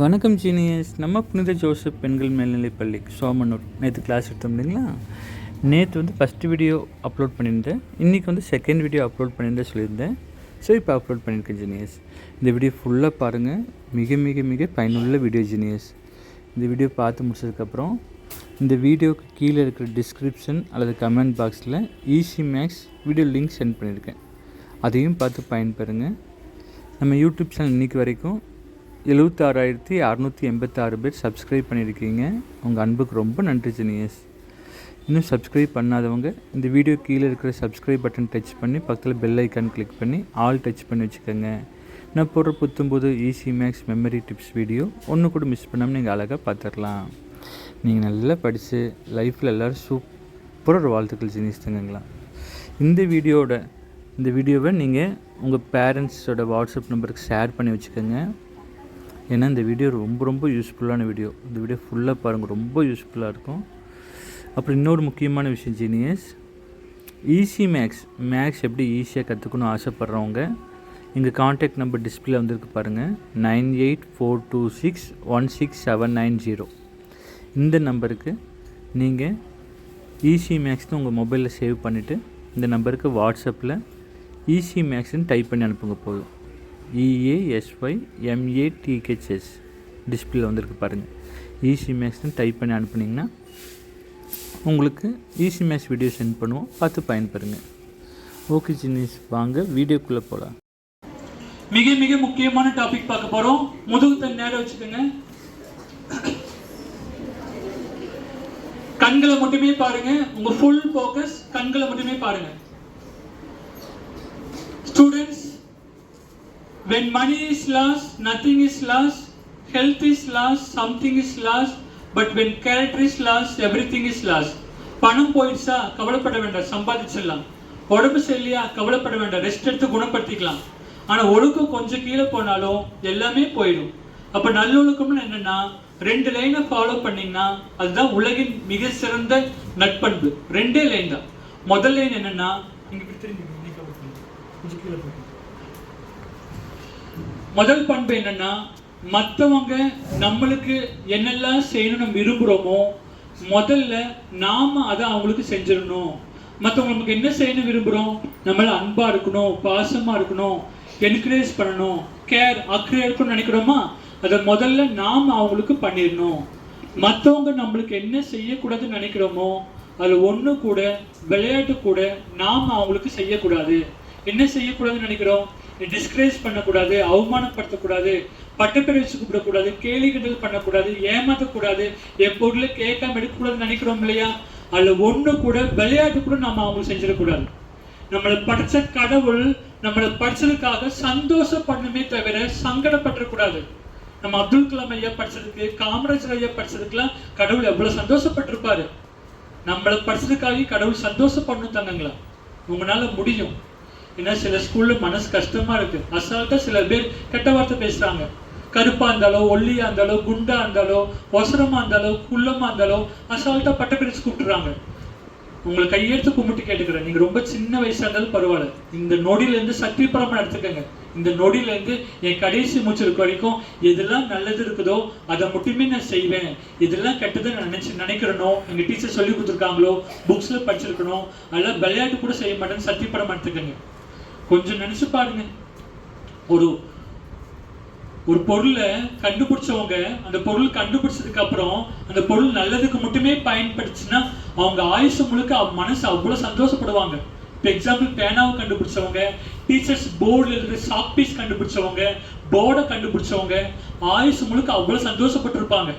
வணக்கம் ஜீனியஸ் நம்ம புனித ஜோசப் பெண்கள் மேல்நிலைப்பள்ளி சோமனூர். நேற்று கிளாஸ் எடுத்தோம் இல்லைங்களா? நேற்று வந்து ஃபஸ்ட்டு வீடியோ அப்லோட் பண்ணியிருந்தேன். இன்றைக்கி வந்து செகண்ட் வீடியோ அப்லோட் பண்ணியிருந்தேன் சொல்லியிருந்தேன். ஸோ இப்போ அப்லோட் பண்ணியிருக்கேன் ஜீனியஸ் இந்த வீடியோ ஃபுல்லாக பாருங்கள் மிக மிக மிக பயனுள்ள வீடியோ ஜீனியஸ் இந்த வீடியோ பார்த்து முடிச்சதுக்கப்புறம் இந்த வீடியோக்கு கீழே இருக்கிற டிஸ்கிரிப்ஷன் அல்லது கமெண்ட் பாக்ஸில் Easy Max video link send பண்ணியிருக்கேன். அதையும் பார்த்து பயன்பெறுங்க. நம்ம யூடியூப் சேனல் இன்றைக்கி வரைக்கும் எழுபத்தாறாயிரத்தி அறநூற்றி எண்பத்தாறு பேர் சப்ஸ்கிரைப் பண்ணியிருக்கீங்க. உங்கள் அன்புக்கு ரொம்ப நன்றி ஜெனியஸ். இன்னும் சப்ஸ்கிரைப் பண்ணாதவங்க இந்த வீடியோ கீழே இருக்கிற சப்ஸ்கிரைப் பட்டன் டச் பண்ணி பக்கத்தில் பெல் ஐக்கான் கிளிக் பண்ணி ஆல் டச் பண்ணி வச்சுக்கோங்க. நான் போடுற புத்தும்போது Easy Max memory tips video ஒன்று கூட மிஸ் பண்ணாமல் நீங்கள் அழகாக பார்த்துடலாம் நீங்கள் நல்லா படித்து லைஃப்பில் எல்லோரும் சூப்பராக ஒரு வாழ்த்துக்கள் ஜெனியஸ் தங்கங்களா. இந்த வீடியோட இந்த வீடியோவை நீங்கள் உங்கள் பேரண்ட்ஸோட வாட்ஸ்அப் நம்பருக்கு ஷேர் பண்ணி வச்சுக்கோங்க. ஏன்னா இந்த வீடியோ ரொம்ப ரொம்ப யூஸ்ஃபுல்லான வீடியோ. இந்த வீடியோ ஃபுல்லாக பாருங்கள் ரொம்ப யூஸ்ஃபுல்லாக இருக்கும். அப்புறம் இன்னொரு முக்கியமான விஷயம் ஜீனியஸ் ஈஸி மேக்ஸ் மேக்ஸ் எப்படி ஈஸியாக கற்றுக்கணும் ஆசைப்பட்றவங்க எங்கள் காண்டாக்ட் நம்பர் டிஸ்பிளே வந்திருக்கு பாருங்கள் nine eight four two six one six seven nine zero இந்த நம்பருக்கு நீங்கள் ஈஸி மேக்ஸ்னு உங்கள் மொபைலில் சேவ் பண்ணிவிட்டு இந்த நம்பருக்கு வாட்ஸ்அப்பில் ஈஸி மேக்ஸ்னு டைப் பண்ணி அனுப்புங்க போதும். இஏஎஸ்ஒய் எம்ஏடிஹெச்எஸ் டிஸ்பிளே வந்திருக்கு பாருங்கள் ஈஸி மேக்ஸ்னு டைப் பண்ணி அனுப்புனீங்கன்னா உங்களுக்கு ஈஸி மேக்ஸ் வீடியோ சென்ட் பண்ணுவோம். பார்த்து பயன்பெறுங்க. ஓகே ஜினிஸ் வாங்க வீடியோக்குள்ளே போகலாம் மிக மிக முக்கியமான டாபிக் பார்க்க போகிறோம் முதுகு தன் நேரம் வச்சுக்கோங்க. கண்களை மட்டுமே பாருங்க. உங்க ஃபுல் ஃபோக்கஸ் கண்களை மட்டுமே பாருங்க. Students when money is lost nothing is lost. Health is lost something is lost. When character is lost everything is lost பணம் போயிடுச்சா? கவலைப்பட வேண்டாம். சம்பாதிச்சிடலாம். உடம்பு சரியில்லையா? கவலைப்பட வேண்டாம். ரெஸ்ட் எடுத்து குணப்படுத்திக்கலாம். ஆனால் ஒழுக்கம் கொஞ்சம் கீழே போனாலும் எல்லாமே போயிடும். அப்போ நல்லொழுக்கம்னு என்னென்னா ரெண்டு லைனை ஃபாலோ பண்ணிங்கன்னா அதுதான் உலகின் மிக சிறந்த நட்பண்பு. ரெண்டே லைன் தான். முதல் லைன் என்னென்னா இங்கே திரும்பி கொஞ்சம் கீழே போயிடும் முதல் பண்பு என்னன்னா மற்றவங்க நம்மளுக்கு என்னெல்லாம் செய்யணும் நம்ம விரும்புகிறோமோ முதல்ல நாம அதை அவங்களுக்கு செஞ்சிடணும். மற்றவங்க நமக்கு என்ன செய்யணும் விரும்புகிறோம் நம்மள அன்பா இருக்கணும் பாசமா இருக்கணும் என்கரேஜ் பண்ணணும் கேர் அக்கறை இருக்கணும்னு நினைக்கிறோமா? அதை முதல்ல நாம் அவங்களுக்கு பண்ணிடணும். மற்றவங்க நம்மளுக்கு என்ன செய்யக்கூடாதுன்னு நினைக்கிறோமோ அதில் ஒன்று கூட விளையாட்டு கூட நாம் அவங்களுக்கு செய்யக்கூடாது. என்ன செய்யக்கூடாதுன்னு நினைக்கிறோம்? டிஸ்கரேஜ் பண்ணக்கூடாது அவமானப்படுத்தக்கூடாது பட்டப்பேர் வச்சு கூப்பிடக்கூடாது கேலி கிண்டல் பண்ணக்கூடாது ஏமாற்றக்கூடாது என் பொருளை கேட்காம எடுக்கக்கூடாதுன்னு நினைக்கிறோம் இல்லையா? அதுல ஒண்ணு கூட விளையாட்டு கூட நாம அவங்களுக்கு செஞ்சிடக்கூடாது. நம்மளை படிச்ச கடவுள் நம்மளை படிச்சதுக்காக சந்தோஷப்படணுமே தவிர சங்கடப்பட்டுறக்கூடாது. நம்ம அப்துல் கலாம் ஐயா படிச்சதுக்கு காமராஜர் ஐயா படிச்சதுக்கெல்லாம் கடவுள் எவ்வளவு சந்தோஷப்பட்டிருப்பாரு. நம்மளை படிச்சதுக்காக கடவுள் சந்தோஷப்படணும் தங்கங்களா? உங்களால முடியும். ஏன்னா சில ஸ்கூல்ல மனசு கஷ்டமா இருக்கு. அசால்ட்டா சில பேர் கெட்ட வார்த்தை பேசுறாங்க. கருப்பா இருந்தாலோ ஒல்லியா இருந்தாலோ குண்டா இருந்தாலோ ஒசரமா இருந்தாலோ குள்ளமா இருந்தாலோ அசால்ட்டா பட்ட பிரிச்சு கூப்பிட்டுறாங்க உங்களை கையெடுத்து கும்பிட்டு கேட்டுக்கிறேன். நீங்க ரொம்ப சின்ன வயசா இருந்தாலும் பரவாயில்ல. இந்த நொடியிலேருந்து சக்தி பரமா எடுத்துக்கங்க. இந்த நொடியிலேருந்து என் கடைசி மூச்சு இருக்க வரைக்கும் எதெல்லாம் நல்லது இருக்குதோ அதை மட்டுமே நான் செய்வேன். இதெல்லாம் கெட்டதை நான் நினைச்சு நினைக்கிறனோ எங்க டீச்சர் சொல்லி கொடுத்துருக்காங்களோ புக்ஸ்ல படிச்சிருக்கணும் அதெல்லாம் விளையாட்டு கூட செய்ய மாட்டேன்னு சக்தி பரமா எடுத்துக்கங்க. கொஞ்சம் நினைச்சு பாருங்க. ஒரு ஒரு பொருளை கண்டுபிடிச்சவங்க அந்த பொருள் கண்டுபிடிச்சதுக்கு அப்புறம் அந்த பொருள் நல்லதுக்கு மட்டுமே பயன்படுச்சுன்னா அவங்க ஆயுசு முழுக்க மனசு அவ்வளவு சந்தோஷப்படுவாங்க. இப்போ எக்ஸாம்பிள் பேனாவை கண்டுபிடிச்சவங்க டீச்சர்ஸ் போர்டில் இருக்கிற சாக் பீஸ் கண்டுபிடிச்சவங்க போர்டை கண்டுபிடிச்சவங்க ஆயுசு முழுக்க அவ்வளவு சந்தோஷப்பட்டிருப்பாங்க.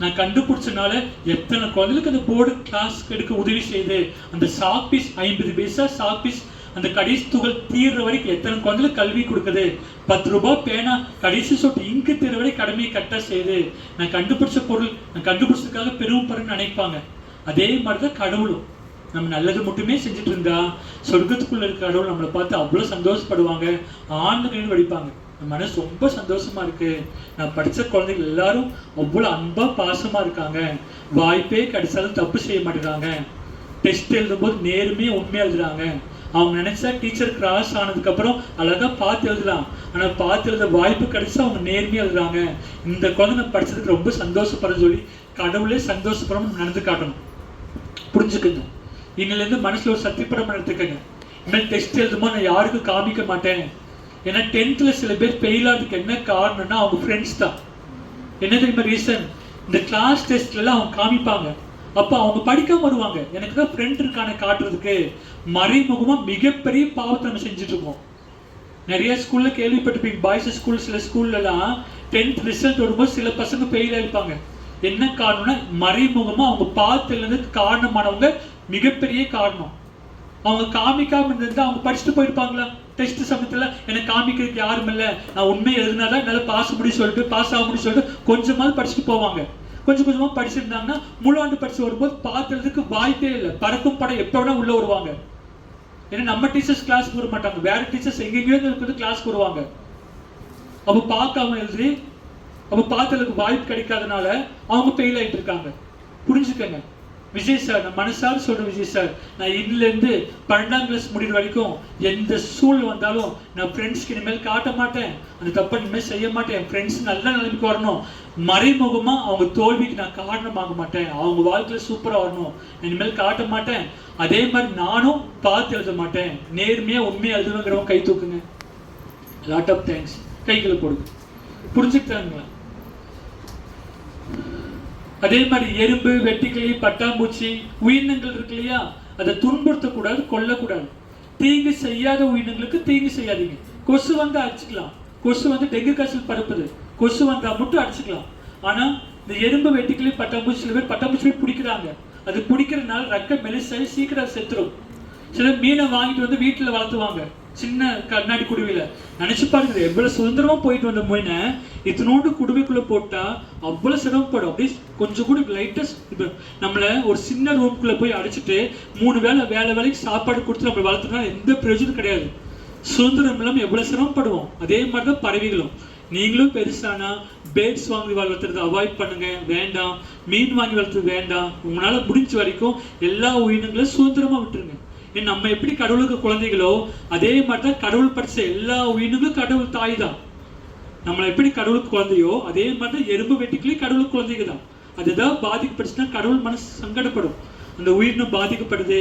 நான் கண்டுபிடிச்சனால எத்தனை குழந்தைகளுக்கு அந்த போர்டு கிளாஸ் எடுக்க உதவி செய்யுது அந்த சாக் பீஸ் ஐம்பது பைசா சாக் பீஸ் அந்த கடைசி துகள் தீர்ற வரைக்கும் எத்தனை குழந்தைகளுக்கு கல்வி கொடுக்குது? பத்து ரூபாய் பேனா கடைசி சொட்டு இங்கு தீர்ற வரை கடமையை கட்ட செய்யுது. நான் கண்டுபிடிச்ச பொருள் நான் கண்டுபிடிச்சதுக்காக பெருமைப்படுறேன்னு நினைப்பாங்க. அதே மாதிரி தான் கடவுளும். நம்ம நல்லது மட்டுமே செஞ்சுட்டு இருந்தா சொர்க்கத்துக்குள்ள இருக்க கடவுள் நம்மளை பார்த்து அவ்வளோ சந்தோஷப்படுவாங்க. ஆண்டு வடிப்பாங்க. என் மனசு ரொம்ப சந்தோஷமா இருக்கு. நான் படித்த குழந்தைகள் எல்லாரும் அவ்வளோ அன்பா பாசமா இருக்காங்க. வாய்ப்பே கிடைச்சாலும் தப்பு செய்ய மாட்டேங்கிறாங்க. டெஸ்ட் எழுதும்போது நேருமே உண்மையாக எழுதுறாங்க. அவங்க நினைச்சா டீச்சர் கிராஸ் ஆனதுக்கப்புறம் அழகாக அழகா பார்த்து எழுதலாம். ஆனால் பார்த்து எழுத வாய்ப்பு கிடைச்சா அவங்க நேர்மையாக எழுதுறாங்க. இந்த குழந்தை நான் படிச்சதுக்கு ரொம்ப சந்தோஷப்படுற சொல்லி கடவுளே சந்தோஷப்படாம நடந்து காட்டணும். புரிஞ்சுக்குங்க. இன்னிலேருந்து மனசில் ஒரு சத்தியப்படம் எடுத்துக்கங்க. இனிமேல் டெஸ்ட் எழுதுமோ நான் யாருக்கும் காமிக்க மாட்டேன். ஏன்னா டென்த்தில் சில பேர் ஃபெயில் ஆகிறதுக்கு என்ன காரணம்னா அவங்க ஃப்ரெண்ட்ஸ் தான். என்ன தெரியுமா ரீசன் இந்த கிளாஸ் டெஸ்ட்லாம் அவங்க காமிப்பாங்க. அப்போ அவங்க படிக்காம வருவாங்க. எனக்கு தான் ஃப்ரெண்ட் இருக்கான காட்டுறதுக்கு. மறைமுகமாக மிகப்பெரிய பாவத்தை நம்ம செஞ்சுட்டு இருக்கோம் நிறைய ஸ்கூல்ல கேள்விப்பட்டிருப்பீங்க. பாய்ஸ் ஸ்கூல் சில ஸ்கூல்லலாம் டென்த் ரிசல்ட் வரும்போது சில பசங்க பெயிலாக இருப்பாங்க என்ன காரணம்னா மறைமுகமாக அவங்க பார்த்ததுலேருந்து காரணமானவங்க மிகப்பெரிய காரணம். அவங்க காமிக்காம இருந்திருந்தா அவங்க படிச்சுட்டு போயிருப்பாங்களா? டெஸ்ட் சமயத்தில் எனக்கு காமிக்கிறதுக்கு யாரும் இல்லை. நான் உண்மையை எழுதினாதான் என்னால் பாஸ் முடியும் சொல்லிட்டு பாஸ் ஆக முடியும் சொல்லிட்டு கொஞ்சமாவது படிச்சுட்டு போவாங்க. கொஞ்சம் கொஞ்சமா படிச்சிருந்தாங்கன்னா முழு ஆண்டு படிச்சு வரும்போது பார்க்கறதுக்கு வாய்ப்பே இல்லை. பறக்கும் படம் எப்போ வேணா உள்ள வருவாங்க. ஏன்னா நம்ம டீச்சர்ஸ் கிளாஸ்க்கு வர மாட்டாங்க. வேற டீச்சர்ஸ் எங்கெங்கயோ இருக்கிறது கிளாஸ்க்கு வருவாங்க. அப்போ பார்க்காம எழுதி அப்போ பார்த்ததுக்கு வாய்ப்பு கிடைக்காதனால அவங்க ஃபெயில் ஆயிட்டு இருக்காங்க. புரிஞ்சுக்கங்க. விஜய் சார் நான் மனசார சொல்றேன் விஜய் சார் நான் இதுலேருந்து பன்னெண்டாம் கிளாஸ் முடிகிற வரைக்கும் எந்த சூழல் வந்தாலும் நான் ஃப்ரெண்ட்ஸ்க்கு இனிமேல் காட்ட மாட்டேன். அந்த தப்பை இனிமேல் செய்ய மாட்டேன். என் ஃப்ரெண்ட்ஸ் நல்ல நிலைமைக்கு வரணும். மறைமுகமா அவங்க தோல்விக்கு நான் காரணமாக மாட்டேன். அவங்க வாழ்க்கையில சூப்பராக வரணும். இனிமேல் காட்ட மாட்டேன். அதே மாதிரி நானும் பார்த்து எழுத மாட்டேன். நேர்மையா உண்மையாக எழுதுவேங்கிறவங்க கை தூக்குங்க. லாட் ஆஃப் தேங்க்ஸ் கைகளை போடுங்க. புரிஞ்சுக்கிட்டாங்களா? அதே மாதிரி எறும்பு வெட்டிக்கிளி பட்டாம்பூச்சி உயிரினங்கள் இருக்கு இல்லையா? அதை துன்புறுத்தக்கூடாது கொல்லக்கூடாது. தீங்கு செய்யாத உயிரினங்களுக்கு தீங்கு செய்யாதீங்க. கொசு வந்து அடிச்சுக்கலாம். கொசு வந்து டெங்கு காய்ச்சல் பரப்புது. கொசு வந்தால் மட்டும் அடிச்சுக்கலாம். ஆனால் இந்த எறும்பு வெட்டுக்கிளி பட்டாம்பூச்சி சில பேர் பட்டாம்பூச்சி பிடிக்கிறாங்க. அது பிடிக்கிறதுனால ரக்கம் மெலிசாயி சீக்கிரம் செத்துரும். சில மீனை வாங்கிட்டு வந்து வீட்டில் வளர்த்துவாங்க. சின்ன கண்ணாடி குடுவையில. நினச்சி பாருங்க எவ்வளோ சுதந்திரமா போயிட்டு வந்த மீனை இத்தனோண்டு குடுவைக்குள்ளே போட்டால் அவ்வளோ சிரமப்படும். அப்படியே கொஞ்சம் கூட லைட்டஸ்ட் இப்போ நம்மளை ஒரு சின்ன ரூம்குள்ளே போய் அடைச்சிட்டு மூணு வேளை வேலை வேலைக்கு சாப்பாடு கொடுத்து நம்மளை வளர்த்துனா எந்த பிரயோஜனம் கிடையாது. சுதந்திரம் இல்லாமல் எவ்வளவு சிரமப்படுவோம்? அதே மாதிரி தான் பறவைகளும். நீங்களும் பெருசானா பேர்ட்ஸ் வாங்கி வளர்த்துறது அவாய்ட் பண்ணுங்க வேண்டாம். மீன் வாங்கி வளர்த்துறது வேண்டாம். உங்களால முடிஞ்ச வரைக்கும் எல்லா உயிரினங்களும் சுதந்திரமா விட்டுருங்க. ஏன் நம்ம எப்படி கடவுளுக்கு குழந்தைகளோ அதே மாதிரி தான் கடவுள் படிச்ச எல்லா உயிரினங்களும் கடவுள் தாய் தான் நம்மளை எப்படி கடவுளுக்கு குழந்தையோ அதே மாதிரி தான் எறும்பு வெட்டிக்கலையும் கடவுளுக்கு குழந்தைங்க தான் அதுதான் பாதிக்கப்படுச்சுன்னா கடவுள் மனசு சங்கடப்படும். அந்த உயிரினம் பாதிக்கப்படுதே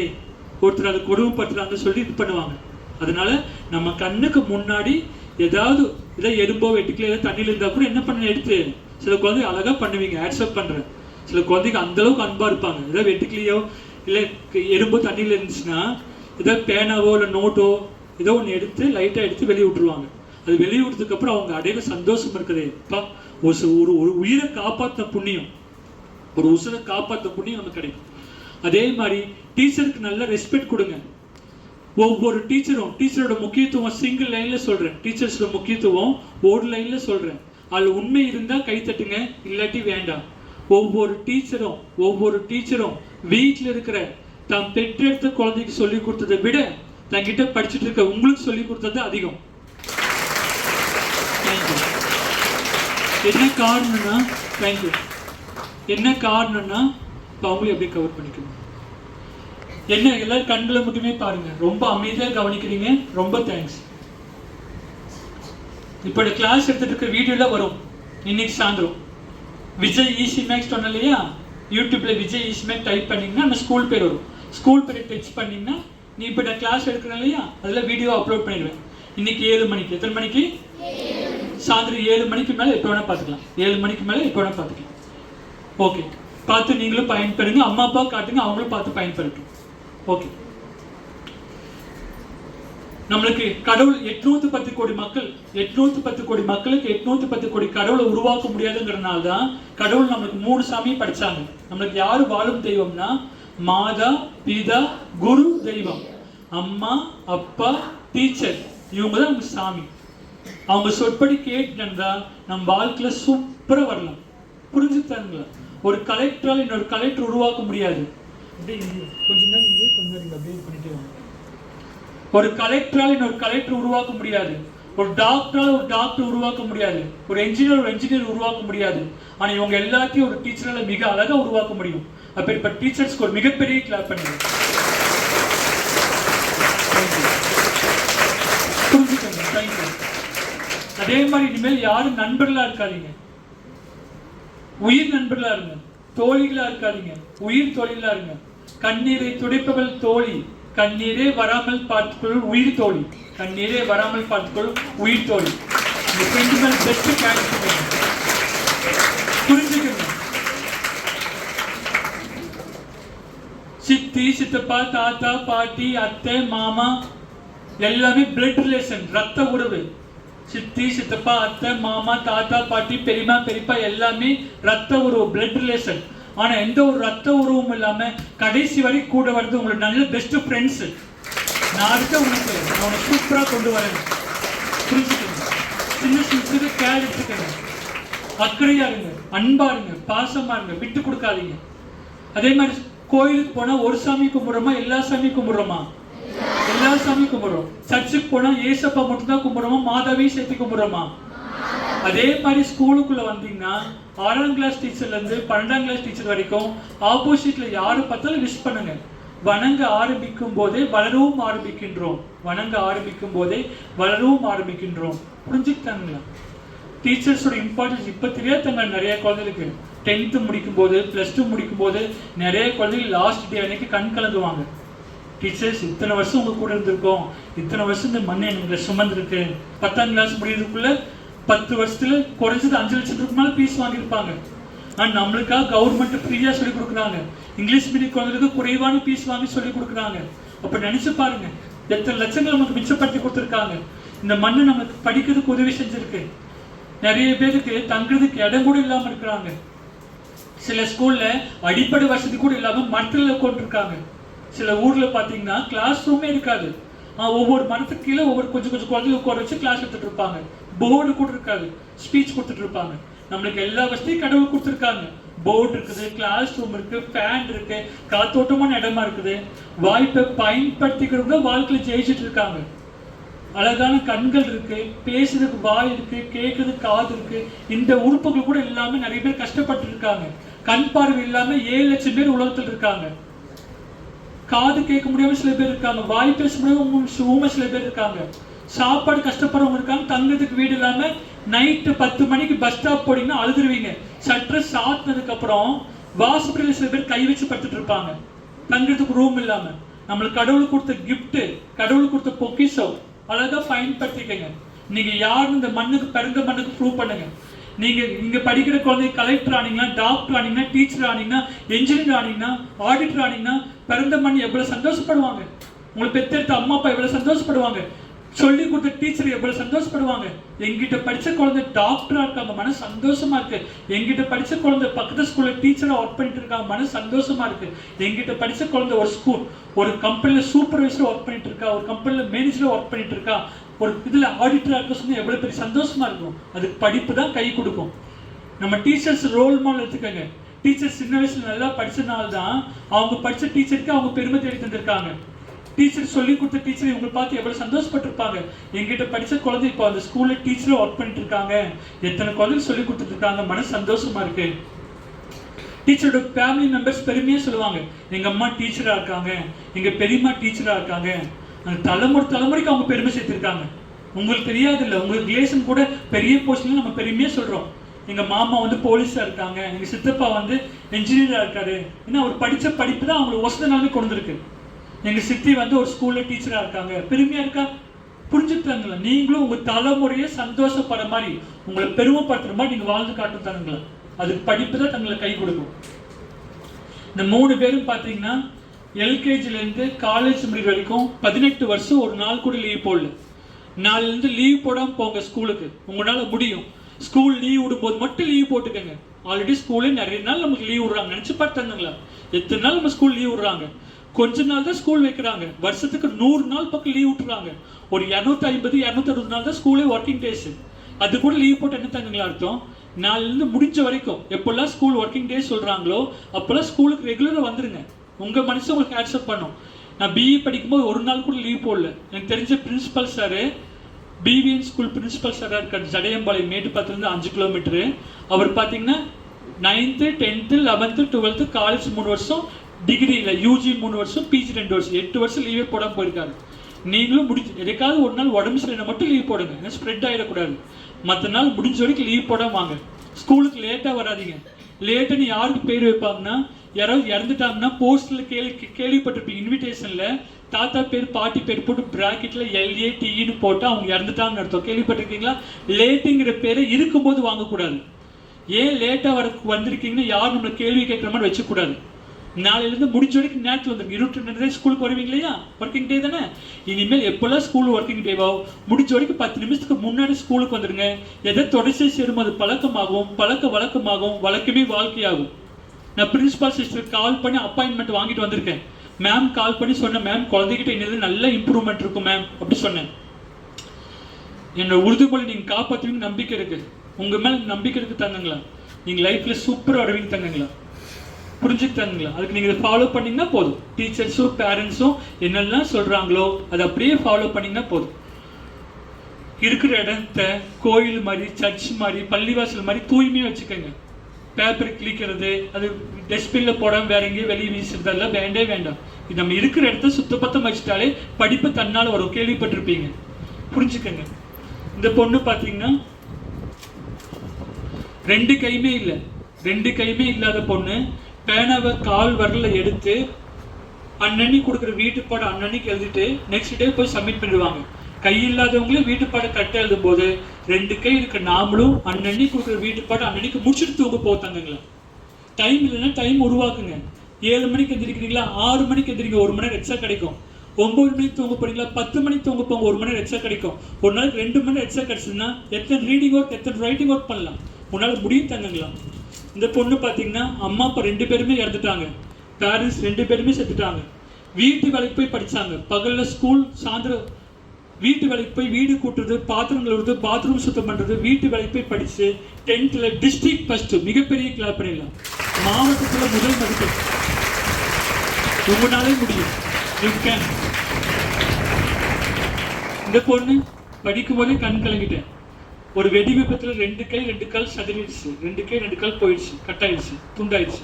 ஒருத்தர் அதை கொடுமைப்படுத்துறாங்கன்னு சொல்லி இது பண்ணுவாங்க. அதனால நம்ம கண்ணுக்கு முன்னாடி ஏதாவது இதை எறும்போ வெட்டிக்கல ஏதாவது தண்ணியில் இருந்தால் கூட என்ன பண்ண எடுத்து சில குழந்தைங்க அழகாக பண்ணுவீங்க ஆட்சப் பண்ணுறேன் சில குழந்தைங்க அந்தளவுக்கு அன்பாக இருப்பாங்க. ஏதாவது வெட்டிக்கலையோ இல்லை எறும்போ தண்ணியில் இருந்துச்சுன்னா ஏதாவது பேனாவோ இல்லை நோட்டோ ஏதோ ஒன்று எடுத்து லைட்டாக எடுத்து வெளியே விட்டுருவாங்க. அது வெளியே விட்டதுக்கப்புறம் அவங்க அடையில சந்தோஷம் இருக்குது. அப்பா ஒரு சு- ஒரு ஒரு உயிரை காப்பாற்ற புண்ணியம். ஒரு உசுரை காப்பாற்ற புண்ணியம் நமக்கு கிடைக்கும். அதே மாதிரி டீச்சருக்கு நல்ல ரெஸ்பெக்ட் கொடுங்க. ஒவ்வொரு டீச்சரும் டீச்சரோட முக்கியத்துவம் சிங்கிள் லைன்ல சொல்றேன். டீச்சர்ஸோட முக்கியத்துவம் ஒரு லைன்ல சொல்றேன். அதில் உண்மை இருந்தா கைத்தட்டுங்க இல்லாட்டி வேண்டாம். ஒவ்வொரு டீச்சரும் ஒவ்வொரு டீச்சரும் வீட்டில் இருக்கிற தன் பெற்றெடுத்த குழந்தைக்கு சொல்லி கொடுத்ததை விட தங்கிட்ட படிச்சுட்டு இருக்க உங்களுக்கு சொல்லி கொடுத்தது அதிகம். என்ன காரணம்னா தேங்க்யூ என்ன காரணம்னா இப்போ அவங்களையும் அப்படியே கவர் பண்ணிக்கணும். என்ன எல்லாரும் கண்களை மட்டுமே பாருங்க. ரொம்ப அமைதியாக கவனிக்கிறீங்க. ரொம்ப தேங்க்ஸ் இப்போ கிளாஸ் எடுத்துட்டு இருக்க வீடியோல வரும். இன்னைக்கு சாயந்தரம். விஜய் ஈசி மேக்ஸ் சொன்ன இல்லையா? யூடியூப்ல விஜய் ஈசி மேக் டைப் பண்ணீங்கன்னா நம்ம ஸ்கூல் பேர் வரும். ஸ்கூல் பேரை டச் பண்ணீங்கன்னா நீ இப்போ நான் கிளாஸ் எடுக்கிறேன் இல்லையா? அதில் வீடியோ அப்லோட் பண்ணிடுவேன். இன்னைக்கு ஏழு மணிக்கு. எத்தனை மணிக்கு? சாயந்தரம் ஏழு மணிக்கு மேலே எப்போ வேணால் பார்த்துக்கலாம். ஏழு மணிக்கு மேலே எப்போ வேணால் பார்த்துக்கலாம். ஓகே பார்த்து நீங்களும் பயன்பெறுங்க. அம்மா அப்பா காட்டுங்க. அவங்களும் பார்த்து பயன்பெறட்டும். ஓகே. நம்மளுக்கு கடவுள் எட்நூத்தி பத்து கோடி மக்கள் எட்நூத்தி பத்து கோடி மக்களுக்கு எட்நூத்தி பத்து கோடி கடவுளை உருவாக்க முடியாதுங்கிறனால தான் கடவுள் நம்மளுக்கு மூணு சாமியை படிச்சாங்க. நம்மளுக்கு யாரு வாழும் தெய்வம்னா? மாதா பிதா குரு தெய்வம். அம்மா அப்பா டீச்சர். இவங்க தான் நம்ம சாமி. அவங்க சொற்படி கேட்டுட்டா நம்ம வாழ்க்கையில சூப்பரா வரலாம். புரிஞ்சு தருங்களா ஒரு கலெக்டரால் இன்னொரு கலெக்டர் உருவாக்க முடியாது. அப்படியே இங்க கொஞ்ச அப்படியே பண்ணிட்டே ஒரு கலெக்டரால் இன்னொரு கலெக்டர் உருவாக்க முடியாது. ஒரு டாக்டரால் ஒரு டாக்டர் உருவாக்க முடியாது. ஒரு என்ஜினியர் ஒரு என்ஜினியர் உருவாக்க முடியாது. ஆனால் இவங்க எல்லாத்தையும் ஒரு டீச்சரால் மிக அழகாக உருவாக்க முடியும். அப்ப இப்போ டீச்சர்ஸ்க்கு ஒரு மிகப்பெரிய கிளாப் பண்ணுங்க. புரிஞ்சுக்கோங்க. தேங்க்யூ அதே மாதிரி இனிமேல் யாரும் நண்பர்களா இருக்காதீங்க. உயிர் நண்பர்களா இருங்க. தோழிகளா இருக்காதீங்க. உயிர் தோழிகளா இருங்க. கண்ணீரை துடைப்பவள் தோழி கண்ணீரே வராமல் பார்த்துக்கொள் உயிர் தோழி கண்ணீரே வராமல் பார்த்துக்கொள் உயிர் தோழி. இந்த ரெண்டு பெஸ்ட் கேரக்டர் சித்தி சித்தப்பா தாத்தா பாட்டி அத்தை மாமா எல்லாமே பிளட் ரிலேஷன் ரத்த உறவு. சித்தி சித்தப்பா அத்தை மாமா தாத்தா பாட்டி பெரியம்மா பெரியப்பா எல்லாமே ரத்த உறவு பிளட் ரிலேஷன் ஆனா எந்த ஒரு ரத்த உறவும் இல்லாம கடைசி வரை கூட வர்றது உங்களோட நல்ல பெஸ்ட் ஃப்ரெண்ட்ஸ் நான் அடுத்த உனக்கு நான் உனக்கு சூப்பரா கொண்டு வரேன். புரிஞ்சுக்கணும் சின்ன சின்ன கேர் எடுத்துக்கணும் அக்கறையா இருங்க. அன்பா இருங்க. பாசமா இருங்க. விட்டு கொடுக்காதீங்க. அதே மாதிரி கோயிலுக்கு போனா ஒரு சாமி கும்பிடுறோமா? எல்லா சாமி கும்பிடுறோமா? எல்லா சாமி கும்பிடுறோம். சர்ச்சுக்கு போனா ஏசப்பா மட்டும்தான் கும்பிடுறோமா? மாதாவையும் சேர்த்து கும்பிடுறோமா? அதே மாதிரி ஸ்கூலுக்குள்ள வந்தீங்கன்னா ஆறாம் கிளாஸ் டீச்சர்ல இருந்து பன்னெண்டாம் கிளாஸ் டீச்சர் வரைக்கும் ஆப்போசிட்ல யாரு பார்த்தாலும் விஷ் பண்ணுங்க. வணங்க ஆரம்பிக்கும் போதே வளரவும் ஆரம்பிக்கின்றோம். வணங்க ஆரம்பிக்கும் போதே வளரவும் ஆரம்பிக்கின்றோம். புரிஞ்சுக்கிட்டாங்களா? டீச்சர்ஸோட இம்பார்ட்டன்ஸ் இப்போ தெரியாதவங்க நிறைய குழந்தைகளுக்கு. டென்த்து முடிக்கும் போது ப்ளஸ் டூ முடிக்கும் போது நிறைய குழந்தைகள் லாஸ்ட் டே அன்னைக்கு கண் கலங்குவாங்க. டீச்சர்ஸ் இத்தனை வருஷம் உங்க கூட இருந்திருக்கோம். இத்தனை வருஷம் இந்த மண்ணை எனக்கு சுமந்துருக்கு. பத்தாம் கிளாஸ் முடியறதுக்குள்ள பத்து வருஷத்துல குறைஞ்சது அஞ்சு லட்சத்துக்கு மேல பீஸ் வாங்கியிருப்பாங்க. ஆனா நம்மளுக்காக கவர்மெண்ட் ஃப்ரீயாக சொல்லி கொடுக்குறாங்க. இங்கிலீஷ் மீடியம் குழந்தைகளுக்கு குறைவான பீஸ் வாங்கி சொல்லி கொடுக்குறாங்க. அப்ப நினைச்சு பாருங்க எத்தனை லட்சங்கள் நமக்கு மிச்சப்படுத்தி கொடுத்துருக்காங்க. இந்த மண்ணு நமக்கு படிக்கிறதுக்கு உதவி செஞ்சிருக்கு. நிறைய பேருக்கு தங்குறதுக்கு இடம் கூட இல்லாம இருக்கிறாங்க. சில ஸ்கூல்ல அடிப்படை வசதி கூட இல்லாம மரத்தில் கொண்டிருக்காங்க சில ஊர்ல பாத்தீங்கன்னா கிளாஸ் ரூமே இருக்காது. ஆஹ் ஒவ்வொரு மரத்துக்கு கீழே ஒவ்வொரு கொஞ்சம் கொஞ்சம் குழந்தைங்க உட்கார வச்சு கிளாஸ் எடுத்துட்டு இருப்பாங்க. போர்டு கூட இருக்காது ஸ்பீச் கொடுத்துட்டு இருப்பாங்க நம்மளுக்கு எல்லா வசதியும் கடவுள் கொடுத்துருக்காங்க. போர்டு இருக்குது கிளாஸ் ரூம் இருக்கு ஃபேன் இருக்கு காத்தோட்டமான இடமா இருக்குது. வாய்ப்பை பயன்படுத்திக்கிறவங்க வாழ்க்கையில ஜெயிச்சுட்டு இருக்காங்க. அழகான கண்கள் இருக்கு பேசுறதுக்கு வாய் இருக்கு கேட்கறதுக்கு காது இருக்கு. இந்த உறுப்புகள் கூட இல்லாம நிறைய பேர் கஷ்டப்பட்டு இருக்காங்க. கண் பார்வை இல்லாம ஏழு லட்சம் பேர் உலகத்தில் இருக்காங்க. காது கேட்க முடியாம சில பேர் இருக்காங்க. வாய் பேச முடியாம சில பேர் இருக்காங்க. சாப்பாடு கஷ்டப்படுறவங்க இருக்காங்க தங்குறதுக்கு வீடு இல்லாமல் நைட்டு பத்து மணிக்கு பஸ் ஸ்டாப் போனீங்கன்னா அழுதுருவீங்க. சற்று சாத்தினதுக்கப்புறம் வாசப்படியில் சில பேர் கை வச்சு படுத்துட்டு இருப்பாங்க. தங்குறதுக்கு ரூம் இல்லாமல் நம்மளுக்கு கடவுள் கொடுத்த கிஃப்ட்டு கடவுள் கொடுத்த பொக்கிஷம் அழகா பயன்படுத்திக்கங்க. நீங்கள் யார் இந்த மண்ணுக்கு பிறந்த மண்ணுக்கு ப்ரூவ் பண்ணுங்க. நீங்கள் இங்கே படிக்கிற குழந்தை கலெக்டர் ஆனீங்கன்னா டாக்டர் ஆனீங்கன்னா டீச்சர் ஆனீங்கன்னா என்ஜினியர் ஆனீங்கன்னா ஆடிட்டர் ஆனீங்கன்னா பிறந்த மண் எவ்வளோ சந்தோஷப்படுவாங்க? உங்களை பெற்றெடுத்த அம்மா அப்பா எவ்வளோ சந்தோஷப்படுவாங்க? சொல்லி கொடுத்த டீச்சர் எவ்வளவு சந்தோஷப்படுவாங்க? எங்கிட்ட படிச்ச குழந்தை டாக்டரா இருக்காங்க மன சந்தோஷமா இருக்கு. எங்கிட்ட படிச்ச குழந்தை பக்கத்து ஸ்கூல்ல டீச்சரா ஒர்க் பண்ணிட்டு இருக்காங்க மன சந்தோஷமா இருக்கு. எங்கிட்ட படிச்ச குழந்தை ஒரு ஸ்கூல் ஒரு கம்பெனில சூப்பர்வைசர் ஒர்க் பண்ணிட்டு இருக்கா? ஒரு கம்பெனில மேனேஜரா ஒர்க் பண்ணிட்டு இருக்கா? ஒரு இதுல ஆடிட்டரா இருக்க? சொன்னா எவ்வளவு பெரிய சந்தோஷமா இருக்கும். அது படிப்பு தான் கை கொடுக்கும். நம்ம டீச்சர்ஸ் ரோல் மாடல் எடுத்துக்கோங்க. டீச்சர்ஸ் சின்ன வயசுல நல்லா படிச்சதுனால தான் அவங்க படிச்ச டீச்சருக்கு அவங்க பெருமை தேடி தந்திருக்காங்க. டீச்சர் சொல்லி கொடுத்த டீச்சர் இவங்க பார்த்து எவ்வளவு சந்தோஷப்பட்டிருப்பாங்க. எங்கிட்ட படிச்ச குழந்தை இப்போ அந்த ஸ்கூல்ல டீச்சரா ஒர்க் பண்ணிட்டு இருக்காங்க எத்தனை குழந்தைங்க சொல்லி கொடுத்துட்ருக்காங்க மனசு மன சந்தோஷமா இருக்கு. டீச்சரோட ஃபேமிலி மெம்பர்ஸ் பெருமையாக சொல்லுவாங்க. எங்க அம்மா டீச்சராக இருக்காங்க. எங்க பெரியம்மா டீச்சராக இருக்காங்க. அந்த தலைமுறை தலைமுறைக்கு அவங்க பெருமை சேர்த்துருக்காங்க. உங்களுக்கு தெரியாது இல்லை உங்களுக்கு ரிலேஷன் கூட பெரிய போஸ்டில் நம்ம பெருமையாக சொல்றோம். எங்க மாமா வந்து போலீஸா இருக்காங்க. எங்க சித்தப்பா வந்து என்ஜினியராக இருக்காரு. ஏன்னா அவர் படிச்ச படிப்பு தான் அவங்களுக்கு வசதினாலே கொண்டு எங்கள் சித்தி வந்து ஒரு ஸ்கூலில் டீச்சராக இருக்காங்க. பெருமையாக இருக்கா? புரிஞ்சுட்டாங்களா நீங்களும் உங்கள் தலைமுறையை சந்தோஷப்படுற மாதிரி உங்களை பெருமைப்படுத்துகிற மாதிரி நீங்கள் வாழ்ந்து காட்டும் தானுங்களா அதுக்கு படிப்பு தான் தங்களை கை கொடுக்கும். இந்த மூணு பேரும் பார்த்தீங்கன்னா எல்கேஜிலேருந்து காலேஜ் முடிவு வரைக்கும் பதினெட்டு வருஷம் ஒரு நாள் கூட லீவ் போடல. நாளிலேருந்து லீவ் போடாமல் போங்க ஸ்கூலுக்கு உங்களால் முடியும். ஸ்கூல் லீவ் விடும்போது மட்டும் லீவ் போட்டுக்கோங்க. ஆல்ரெடி ஸ்கூலே நிறைய நாள் நமக்கு லீவ் விடுறாங்க. நினச்சி பார்த்தாங்களா எத்தனை நாள் நம்ம ஸ்கூல் லீவ் விடுறாங்க? கொஞ்ச நாள் தான் ஸ்கூல் வைக்கிறாங்க. வருஷத்துக்கு நூறு நாள் பக்கம் லீவ் விட்டுறாங்க. ஒரு இரநூத்தி ஐம்பது இரநூத்தி அறுபது நாள் தான் ஸ்கூலே ஒர்க்கிங் டேஸ் அது கூட லீவ் போட்டு என்ன தாங்களா அர்த்தம்? நாளிலிருந்து முடிஞ்ச வரைக்கும் எப்பெல்லாம் ஸ்கூல் ஒர்க்கிங் டேஸ் சொல்கிறாங்களோ அப்போல்லாம் ஸ்கூலுக்கு ரெகுலராக வந்துருங்க. உங்கள் மனசு உங்களுக்கு ஹேட்ஸ்அப் பண்ணும். நான் பிஇ படிக்கும்போது ஒரு நாள் கூட லீவ் போடல. எனக்கு தெரிஞ்ச principal sir PVN school principal சாராக இருக்கார். ஜடையம்பாளையம் மேட்டுப்பாத்திலேருந்து அஞ்சு கிலோமீட்டரு அவர் பார்த்தீங்கன்னா ninth tenth eleventh twelfth college மூணு வருஷம் டிகிரியில் யூஜி மூணு வருஷம் பிஜி ரெண்டு வருஷம். எட்டு வருஷம் லீவே போடாமல் போயிருக்காரு. நீங்களும் முடிஞ்சு எதுக்காவது ஒரு நாள் உடம்பு சரியில்லை மட்டும் லீவ் போடுங்க. ஏன்னா ஸ்ப்ரெட் ஆகிடக்கூடாது மற்ற நாள் முடிஞ்ச வரைக்கும் லீவ் போடாம வாங்க. ஸ்கூலுக்கு லேட்டாக வராதீங்க. லேட்டுன்னு யாருக்கு பேர் வைப்பாங்கன்னா யாராவது இறந்துட்டாங்கன்னா போஸ்டில் கேள்வி கேள்விப்பட்டிருப்பீங்க இன்விடேஷனில் தாத்தா பேர் பாட்டி பேர் போட்டு ப்ராக்கெட்டில் எல்ஏ டிஇன்னு போட்டு அவங்க இறந்துட்டாங்கன்னு அர்த்தம். கேள்விப்பட்டிருக்கீங்களா? லேட்டுங்கிற பேரை இருக்கும்போது வாங்கக்கூடாது. ஏன் லேட்டாக வர வந்திருக்கீங்கன்னு யாரும் நம்மளை கேள்வி கேட்குற மாதிரி வச்சுக்கூடாது நாளையிலேருந்து முடிஞ்ச வரைக்கும் ஞாயிற்று வந்துருங்க இருபத்தி ரெண்டு நேரம் ஸ்கூலுக்கு வருவீங்க இல்லையா? ஒர்க்கிங் டே தானே? இனிமேல் எப்போல்லாம் ஸ்கூல் ஒர்க்கிங் டேவோ முடிஞ்ச வரைக்கும் பத்து நிமிஷத்துக்கு முன்னாடி ஸ்கூலுக்கு வந்துடுங்க எதை தொடர்ச்சி சேரும் அது பழக்கமாகவும் பழக்க வழக்கமாகவும் வழக்கமே வாழ்க்கையாகும். நான் பிரின்சிபால் சிஸ்டர் கால் பண்ணி அப்பாயின்மெண்ட் வாங்கிட்டு வந்திருக்கேன். மேம் கால் பண்ணி சொன்னேன் மேம் குழந்தைகிட்ட என்னது நல்ல இம்ப்ரூவ்மெண்ட் இருக்கும் மேம் அப்படி சொன்னேன். என்னோட உறுதிமொழி நீங்கள் காப்பாற்றுவீங்க நம்பிக்கை இருக்குது உங்கள் மேலே நம்பிக்கை இருக்குது தங்குங்களா? நீங்கள் லைஃப்பில் சூப்பராக வருவீங்க தங்குங்களா? புரிஞ்சுக்கிட்டாங்களா அதுக்கு நீங்கள் ஃபாலோ பண்ணீங்கன்னா போதும். டீச்சர்ஸும் பேரண்ட்ஸும் என்னெல்லாம் சொல்கிறாங்களோ அதை அப்படியே ஃபாலோ பண்ணீங்கன்னா போதும். இருக்கிற இடத்த கோயில் மாதிரி சர்ச் மாதிரி பள்ளிவாசல் மாதிரி தூய்மையாக வச்சுக்கோங்க. பேப்பர் கிழிக்கிறது அது டஸ்ட்பினில் போடாமல் வேற எங்கேயும் வெளியே வீசுறதெல்லாம் வேண்டே வேண்டாம். இது நம்ம இருக்கிற இடத்த சுத்தபத்தம் வச்சுட்டாலே படிப்பு தன்னால் வரும். கேள்விப்பட்டிருப்பீங்க. புரிஞ்சுக்கங்க. இந்த பொண்ணு பார்த்தீங்கன்னா ரெண்டு கையுமே இல்லை. ரெண்டு கையுமே இல்லாத பொண்ணு பேனாவை கால் வரல எடுத்து அன்னன்னைக்கு கொடுக்குற வீட்டுப்பாடு அன்னன்னைக்கு எழுதிட்டு நெக்ஸ்ட் டே போய் சப்மிட் பண்ணிடுவாங்க. கை இல்லாதவங்களே வீட்டுப்பாடு கட்ட எழுதும் போது ரெண்டு கை இருக்க நாமளும் அன்னன்னைக்கு கொடுக்குற வீட்டுப்பாடு அன்னன்னைக்கு முடிச்சுட்டு தூங்க போத்தாங்கங்களா டைம் இல்லைன்னா டைம் உருவாக்குங்க. ஏழு மணிக்கு எந்திரிக்கிறீங்களா? ஆறு மணிக்கு எந்திரிங்க. ஒரு மணி நேரம் எக்ஸ்ட்ரா கிடைக்கும். ஒம்பது மணிக்கு தூங்க போறீங்களா? பத்து மணிக்கு தூங்க போங்க. ஒரு மணி நேரம் எக்ஸ்ட்ரா கிடைக்கும். ஒரு நாளைக்கு ரெண்டு மணி நேரம் எக்ஸ்ட்ரா கிடைச்சதுன்னா எத்தனை ரீடிங் ஒர்க் எத்தனை ரைட்டிங் ஒர்க் பண்ணலாம்? உன்னால் முடியும் தங்குங்களா. இந்த பொண்ணு பார்த்தீங்கன்னா அம்மா அப்பா ரெண்டு பேருமே இறந்துட்டாங்க. பேரண்ட்ஸ் ரெண்டு பேருமே செத்துட்டாங்க. வீட்டு வேலைக்கு போய் படிச்சாங்க. பகலில் ஸ்கூல் சாயந்தரம் வீட்டு வேலைக்கு போய் வீடு கூட்டுறது பாத்திரம் கழுவுறது பாத்ரூம் சுத்தம் பண்றது வீட்டு வேலைக்கு போய் படிச்சு டென்த்தில் டிஸ்ட்ரிக்ட் ஃபஸ்ட்டு மிகப்பெரிய கிளாப் பண்ணிடலாம் மாவட்டத்தில் முதல் மதிப்பெண். உங்களாலே முடியும். யூ கேன் இந்த பொண்ணு படிக்கும் போதே கண் கலங்கிட்டேன். ஒரு வெடி விபத்தில் ரெண்டு கை ரெண்டு கால் சதறிடுச்சு ரெண்டு கை ரெண்டு கால் போயிடுச்சு கட்டாயிடுச்சு துண்டாயிடுச்சு.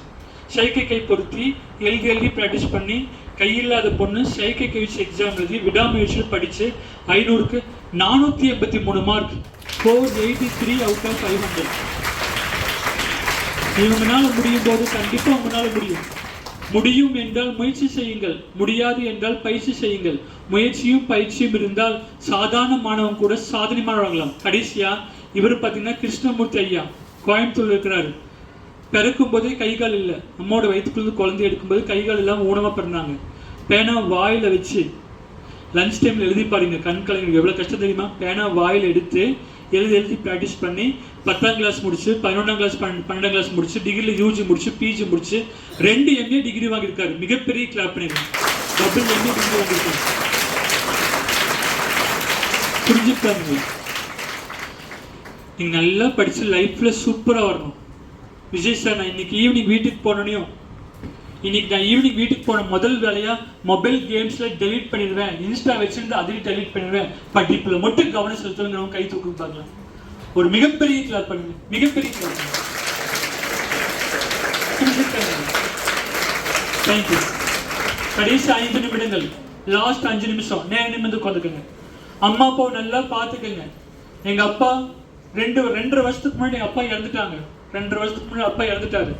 சைக்கை கை பொருத்தி எழுதி எழுதி ப்ராக்டிஸ் பண்ணி கையில்லாத பொண்ணு சைக்கை கை வச்சு எக்ஸாம் எழுதி விடாமுயற்சி படித்து ஐநூறுக்கு நானூற்றி எண்பத்தி மூணு mark four eighty three out of five hundred இவங்கனால முடியும் போது கண்டிப்பாக உங்களால் முடியும். முடியும் என்றால் முயற்சி செய்யுங்கள். முடியாது என்றால் பயிற்சி செய்யுங்கள். முயற்சியும் பயிற்சியும் இருந்தால் சாதாரண மாணவன் கூட சாதனை மாணவர்களாம். கடைசியா இவர் பார்த்தீங்கன்னா கிருஷ்ணமூர்த்தி ஐயா. கோயம்புத்தூர்ல இருக்கிறாரு. பிறக்கும் போதே கை கால் இல்லை. அம்மாவோட வயிற்றுக்குள்ள குழந்தை எடுக்கும்போது கை கால் ஊனமாக பிறந்தாங்க. பேனா வாயில வச்சு லஞ்ச் டைமில் எழுதி பாருங்க. கண் கலைஞர் எவ்வளோ கஷ்டம் தெரியுமா? பேனா வாயில் எடுத்து எழுதி எழுதி ப்ராக்டிஸ் பண்ணி பத்தாம் கிளாஸ் முடிச்சு பதினொன்றாம் கிளாஸ் பன்னெண்டு பன்னெண்டாம் கிளாஸ் முடிச்சு டிகிரியில் யூஜி முடிச்சு பிஜி முடிச்சு ரெண்டு எம்ஏ டிகிரி வாங்கியிருக்காரு. மிகப்பெரிய கிளாப் பண்ணிருக்காங்க டபுள் எம்ஏ டிகிரி வாங்கியிருக்காங்க புரிஞ்சுக்காங்க நீங்கள் நல்லா படித்து லைஃப்பில் சூப்பராக வரணும். விஜய் சார் நான் இன்னைக்கு ஈவினிங் வீட்டுக்கு போனோனையும் இன்னைக்கு நான் ஈவினிங் வீட்டுக்கு போன முதல் வேலையா மொபைல் கேம்ஸ்ல டெலீட் பண்ணிடுவேன். இன்ஸ்டா வச்சிருந்து அதையும் டெலீட் பண்ணிடுவேன். படிப்புல மட்டும் கவனம் செலுத்துறவங்க கை தூக்கு பார்க்கலாம் ஒரு மிகப்பெரிய கிளாப் பண்ணுங்க. மிகப்பெரிய கிளாப் தேங்க்யூ கடைசி ஐந்து நிமிடங்கள். லாஸ்ட் அஞ்சு நிமிஷம். நேரம் நிமிந்து உட்காந்துக்கோங்க. அம்மா அப்பாவை நல்லா பார்த்துக்கங்க. எங்க அப்பா ரெண்டு ரெண்டரை வருஷத்துக்கு முன்னாடி எங்க அப்பா இறந்துட்டாங்க. ரெண்டரை வருஷத்துக்கு முன்னாடி அப்பா இறந்துட்டாரு.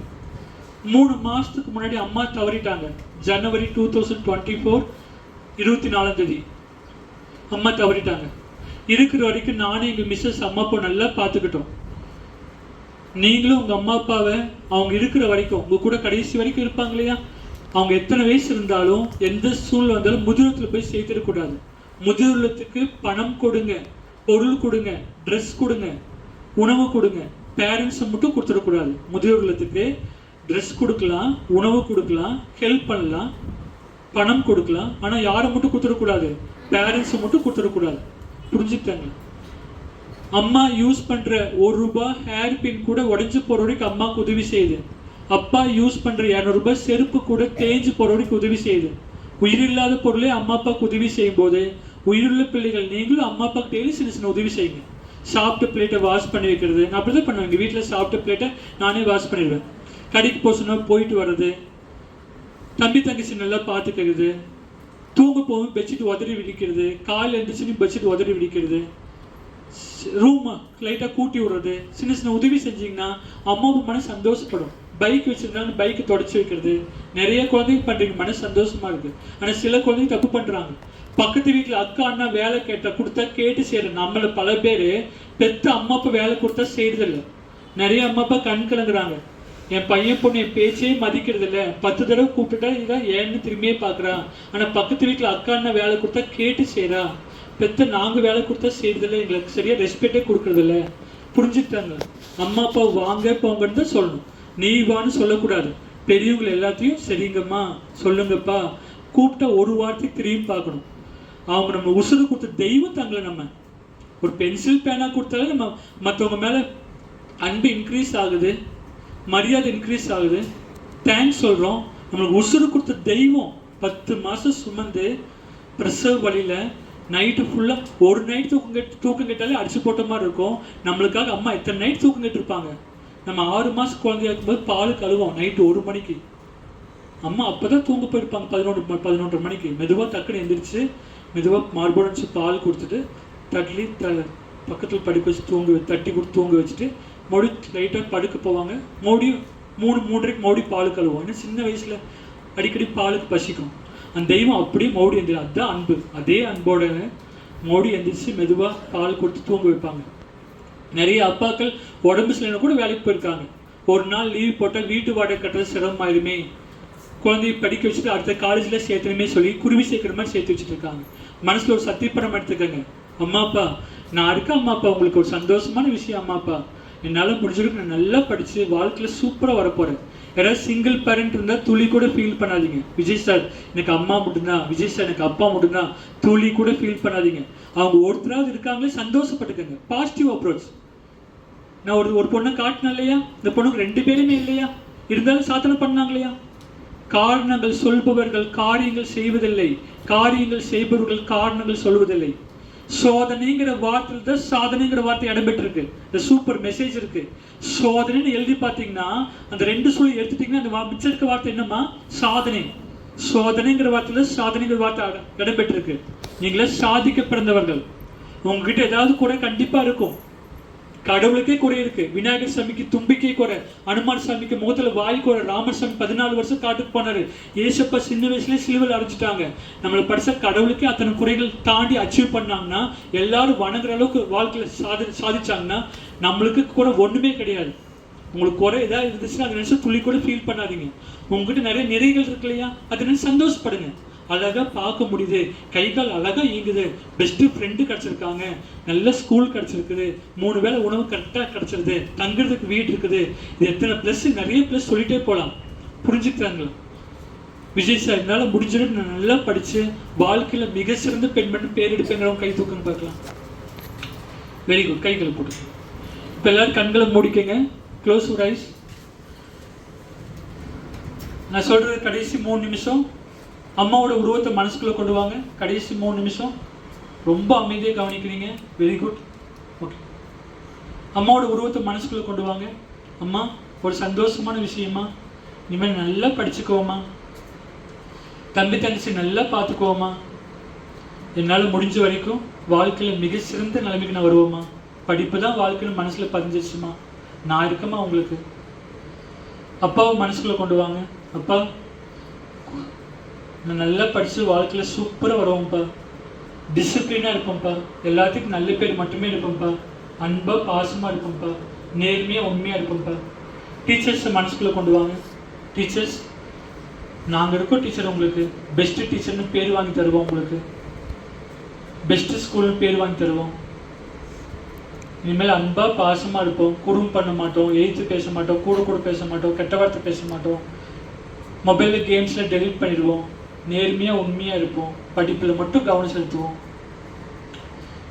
மூணு மாசத்துக்கு முன்னாடி அம்மா தவறிட்டாங்க. ஜனவரி டூ தௌசண்ட் டுவெண்ட்டி ஃபோர் இருபத்தி நாலாம் தேதி. அம்மா தவறிட்டாங்க. இருக்கிற வரைக்கும் நானும் எங்க மிஸ்ஸஸ் அம்மா அப்பா நல்லா பார்த்துக்கிட்டோம். நீங்களும் உங்க அம்மா அப்பாவை அவங்க இருக்கிற வரைக்கும் உங்க கூட கடைசி வரைக்கும் இருப்பாங்க இல்லையா? அவங்க எத்தனை வயசு இருந்தாலும் எந்த சூழ்நிலை வந்தாலும் முதிரத்தில் போய் சேர்த்துடக்கூடாது முதிரத்துக்கு பணம் கொடுங்க பொருள் கொடுங்க ட்ரெஸ் கொடுங்க உணவு கொடுங்க பேரண்ட்ஸை மட்டும் கொடுத்துடக்கூடாது முதியோர் இல்லத்துக்கு ட்ரெஸ் கொடுக்கலாம் உணவு கொடுக்கலாம் ஹெல்ப் பண்ணலாம் பணம் கொடுக்கலாம். ஆனால் யாரை மட்டும் கொடுத்துடக்கூடாது? பேரண்ட்ஸை மட்டும் கொடுத்துடக்கூடாது. புரிஞ்சுக்கிட்டாங்க அம்மா யூஸ் பண்ற ஒரு ரூபாய் ஹேர் பின் கூட உடைஞ்சு போற வரைக்கும் அம்மாவுக்கு உதவி செய்யுது. அப்பா யூஸ் பண்ற இரநூறுபா செருப்பு கூட தேஞ்சு போற வரைக்கும் உதவி செய்யுது. உயிரில்லாத பொருளே அம்மா அப்பாவுக்கு உதவி செய்யும் போது உயிருள்ள பிள்ளைகள் நீங்களும் அம்மா அப்பாவுக்கு டெய்லி சின்ன சின்ன உதவி செய்யுங்க. சாப்பிட்ட பிளேட்டை வாஷ் பண்ணி வைக்கிறது. நான் அப்படிதான் பண்ணுவேன் எங்கள் வீட்டில் சாப்பிட்ட பிளேட்டை நானே வாஷ் பண்ணிடுவேன். கடைக்கு போக போயிட்டு வர்றது. தம்பி தங்கச்சி நல்லா பார்த்துக்கிறது தூங்க போகும் பெட்ஷீட் உதறி விடிக்கிறது காலையில் எழுந்திரிச்சு பெட்ஷீட் உதறி விடிக்கிறது ரூமை லைட்டாக கூட்டி விடுறது. சின்ன சின்ன உதவி செஞ்சீங்கன்னா அம்மாவும் மனசு சந்தோஷப்படும். பைக் வச்சிருந்தாங்க பைக்கை தொடச்சி வைக்கிறது. நிறைய குழந்தைங்க பண்ணுறீங்க மனசு சந்தோஷமா இருக்குது ஆனால் சில குழந்தைங்க தப்பு பண்ணுறாங்க பக்கத்து வீட்டில் அக்கா அண்ணா வேலை கேட்டால் கொடுத்தா கேட்டு செய்யற நம்மள பல பேர் பெற்ற அம்மா அப்பா வேலை கொடுத்தா செய்கிறதில்ல நிறைய அம்மா அப்பா கண் கலங்குறாங்க. என் பையன் பொண்ணு என் பேச்சே மதிக்கிறது இல்லை பத்து தடவை கூப்பிட்டுட்டா இதான் ஏன்னு திரும்பியே பார்க்குறான் ஆனால் பக்கத்து வீட்டில் அக்கா அண்ணன் வேலை கொடுத்தா கேட்டு செய்கிறா பெத்த நாங்கள் வேலை கொடுத்தா செய்கிறதில்ல எங்களுக்கு சரியாக ரெஸ்பெக்டே கொடுக்குறதில்ல. புரிஞ்சுட்டாங்க அம்மா அப்பா வாங்க போங்கன்னு தான் சொல்லணும். நீ வான்னு சொல்லக்கூடாது. பெரியவங்க எல்லாத்தையும் சரிங்கம்மா சொல்லுங்கப்பா. கூப்பிட்டா ஒரு வார்த்தைக்கு திரும்பி பார்க்கணும். அவங்க நம்ம உசுறு கொடுத்த தெய்வம் தங்களை நம்ம. ஒரு பென்சில் பேனா கொடுத்தாலே நம்ம மற்றவங்க மேலே அன்பு இன்க்ரீஸ் ஆகுது. மரியாதை இன்க்ரீஸ் ஆகுது. தேங்க்ஸ் சொல்கிறோம் நம்மளுக்கு உசுறு கொடுத்த தெய்வம் பத்து மாதம் சுமந்து பிரசவ வழியில் நைட்டு ஃபுல்லாக ஒரு நைட் தூக்கம் கெட்டு தூக்கம் கெட்டாலே அடிச்சு போட்ட மாதிரி இருக்கும். நம்மளுக்காக அம்மா எத்தனை நைட் தூக்கம் கெட்டிருப்பாங்க. நம்ம ஆறு மாதம் குழந்தையா இருக்கும்போது பால் கழுவோம் நைட்டு ஒரு மணிக்கு. அம்மா அப்போ தான் தூங்க போயிருப்பாங்க பதினொன்று ம- பதினொன்றரை மணிக்கு. மெதுவாக டக்குன்னு எந்திரிச்சு மெதுவாக மார்போடு பால் கொடுத்துட்டு தட்லி த பக்கத்தில் படிப்பு வச்சு தூங்க தட்டி கொடுத்து தூங்க வச்சுட்டு மோடி லைட்டாக படுக்க போவாங்க. மறுபடியும் மூணு மூன்றரைக்கு மறுபடியும் பால் கழுவோம் இன்னும் சின்ன வயசில் அடிக்கடி பாலுக்கு பசிக்கும். அந்த தெய்வம் அப்படியே மோடி எந்திரி அதுதான் அன்பு. அதே அன்போட மோடி எழுந்திரிச்சு மெதுவாக பால் கொடுத்து தூங்க வைப்பாங்க. நிறைய அப்பாக்கள் உடம்பு சரியில்லைனா கூட வேலைக்கு போயிருக்காங்க. ஒரு நாள் லீவ் போட்டால் வீட்டு வாடகை கட்டுறது சிரமமாயிருமே. குழந்தைய படிக்க வச்சுட்டு அடுத்த காலேஜில் சேர்த்தணுமே சொல்லி குருவி சேர்க்குற மாதிரி சேர்த்து வச்சுட்டு இருக்காங்க. மனசில் ஒரு சத்தியப்படம் எடுத்துக்கோங்க. அம்மா அப்பா நான் இருக்க அம்மா அப்பா. உங்களுக்கு ஒரு சந்தோஷமான விஷயம் அம்மா அப்பா. என்னால் முடிஞ்சளவுக்கு நான் நல்லா படித்து வாழ்க்கையில் சூப்பராக வரப்போகிறேன் யாராவது சிங்கிள் பேரண்ட் இருந்தால் துளி கூட ஃபீல் பண்ணாதீங்க. விஜய் சார் எனக்கு அம்மா மட்டும்தான். விஜய் சார் எனக்கு அப்பா மட்டும்தான். துளி கூட ஃபீல் பண்ணாதீங்க. அவங்க ஒருத்தராவது இருக்காங்களே சந்தோஷப்பட்டுக்கங்க. பாசிட்டிவ் அப்ரோச் நான் ஒரு ஒரு பொண்ணை காட்டினேன் இல்லையா? இந்த பொண்ணுக்கு ரெண்டு பேருமே இல்லையா? இருந்தாலும் சாத்தனை பண்ணாங்க இல்லையா காரணங்கள் சொல்பவர்கள் காரியங்கள் செய்வதில்லை. காரியங்கள் செய்பவர்கள் காரணங்கள் சொல்வதில்லை. சோதனைங்கிற வார்த்தையில் தான் சாதனைங்கிற வார்த்தை இடம்பெற்றிருக்கு. இந்த சூப்பர் மெசேஜ் இருக்கு. சோதனைன்னு எழுதி பார்த்தீங்கன்னா அந்த ரெண்டு சொல்லி எடுத்துட்டீங்கன்னா அந்த வா- மிச்சம் இருக்க வார்த்தை என்னம்மா? சாதனை. சோதனைங்கிற வார்த்தையில் சாதனைங்கிற வார்த்தை இடம்பெற்றிருக்கு. நீங்களே சாதிக்க பிறந்தவர்கள். உங்ககிட்ட ஏதாவது கூட கண்டிப்பாக இருக்கும். கடவுளுக்கே குறை இருக்கு. விநாயகர் சாமிக்கு தும்பிக்கை குறை. அனுமான் சாமிக்கு முகத்துல வாய் குறை. ராமர் சாமி பதினாலு வருஷம் காட்டுக்கு போனாரு. ஏசப்பா சின்ன வயசுலயே சிலுவில் அரைஞ்சிட்டாங்க. நம்மளை படிச்ச கடவுளுக்கே அத்தனை குறைகள் தாண்டி அச்சீவ் பண்ணாங்கன்னா எல்லாரும் வணங்குற அளவுக்கு வாழ்க்கையில சாதி சாதிச்சாங்கன்னா நம்மளுக்கு கூட ஒண்ணுமே கிடையாது. உங்களுக்கு குறை ஏதாவது இருந்துச்சுன்னா அதை நினைச்சு துளி கூட ஃபீல் பண்ணாதீங்க. உங்ககிட்ட நிறைய நிறைகள் இருக்கு இல்லையா? அதை நினைச்சு சந்தோஷப்படுங்க. அழகா பார்க்க முடியுது. கை கால் அழகா இயங்குது. பெஸ்ட் ஃப்ரெண்டு கிடைச்சிருக்காங்க. நல்ல ஸ்கூல் கிடைச்சிருக்குது. மூணு வேளை உணவு கரெக்டாக கிடைச்சிருது. தங்குறதுக்கு வீடு இருக்குது. இது எத்தனை ப்ளஸ் நிறைய ப்ளஸ் சொல்லிட்டே போகலாம் புரிஞ்சுக்கிறாங்களா? விஜய் சார் என்னால் முடிஞ்சிடும். நான் நல்லா படிச்சு வாழ்க்கையில மிக சிறந்த பெண்மணி பேர் எடுப்பேங்கிறவங்க கை தூக்கம் பார்க்கலாம். வெரி குட் கைகளை போட்டு. இப்போ எல்லாரும் கண்களை மூடிக்கங்க. க்ளோஸ் ரைஸ் நான் சொல்றது கடைசி மூணு நிமிஷம். அம்மாவோட உருவத்தை மனசுக்குள்ளே கொண்டு வாங்க. கடைசி மூணு நிமிஷம். ரொம்ப அமைதியாக கவனிக்கிறீங்க. வெரி குட் ஓகே அம்மாவோட உருவத்தை மனசுக்குள்ளே கொண்டு வாங்க. அம்மா ஒரு சந்தோஷமான விஷயமா? இனிமேல் நல்லா படிச்சுக்கோமா? தம்பி தங்கச்சி நல்லா பார்த்துக்கோமா? என்னால் முடிஞ்ச வரைக்கும் வாழ்க்கையில் மிக சிறந்த நிலைமைக்கு நான் வருவோமா? படிப்பு தான் வாழ்க்கையில் மனசில் பதிஞ்சிச்சுமா நான் இருக்கமா உங்களுக்கு? அப்பாவை மனசுக்குள்ளே கொண்டு வாங்க. அப்பா நான் நல்லா படித்து வாழ்க்கையில் சூப்பராக வருவோம்ப்பா டிசிப்ளினாக இருப்போம்ப்பா எல்லாத்துக்கும் நல்ல பேர் மட்டுமே இருப்போம்ப்பா அன்பாக பாசமாக இருப்போம்ப்பா நேர்மையாக உண்மையாக இருப்போம்ப்பா டீச்சர்ஸை மனசுக்குள்ளே கொண்டு வாங்க. டீச்சர்ஸ் நாங்கள் இருக்கோம் டீச்சர் உங்களுக்கு. பெஸ்ட்டு டீச்சர்னு பேர் வாங்கி தருவோம் உங்களுக்கு. பெஸ்ட்டு ஸ்கூல்னு பேர் வாங்கி தருவோம். இனிமேல் அன்பாக பாசமாக இருப்போம். குறும் பண்ண மாட்டோம். எழுத்து பேச மாட்டோம். கூட கூட பேச மாட்டோம். கெட்ட வார்த்தை பேச மாட்டோம். மொபைலில் கேம்ஸில் டெலிட் பண்ணிடுவோம். நேர்மையாக உண்மையாக இருப்போம். படிப்பில் மட்டும் கவனம் செலுத்துவோம்.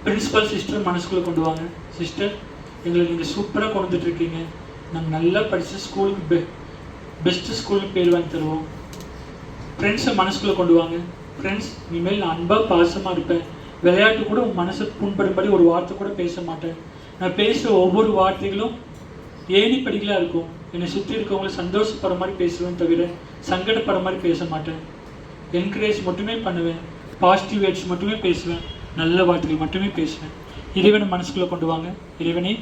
பிரின்ஸிபல் சிஸ்டர் மனசுக்குள்ளே கொண்டு வாங்க. சிஸ்டர் எங்களை நீங்கள் சூப்பராக கொண்டு இருக்கீங்க நாங்கள் நல்லா படித்து ஸ்கூலுக்கு பெ பெஸ்ட்டு ஸ்கூலுக்கு பேர் வாங்கி தருவோம். ஃப்ரெண்ட்ஸை மனசுக்குள்ளே கொண்டு வாங்க. ஃப்ரெண்ட்ஸ் இனிமேல் நான் அன்பாக பாசமாக இருப்பேன். விளையாட்டு கூட உன் மனசை புண்படும்படி ஒரு வார்த்தை கூட பேச மாட்டேன். நான் பேசுகிற ஒவ்வொரு வார்த்தைகளும் ஏணி படிகளாக இருக்கும். என்னை சுற்றி இருக்கவங்களை சந்தோஷப்படுற மாதிரி பேசுவேன் தவிர சங்கடப்படுற மாதிரி பேச மாட்டேன். என்கரேஜ் மட்டுமே பண்ணுவேன். பாசிட்டிவ் வேர்ட்ஸ் மட்டுமே பேசுவேன். நல்ல வார்த்தைகள் மட்டுமே பேசுவேன். இறைவனை மனசுக்குள்ளே கொண்டு வாங்க. இறைவனே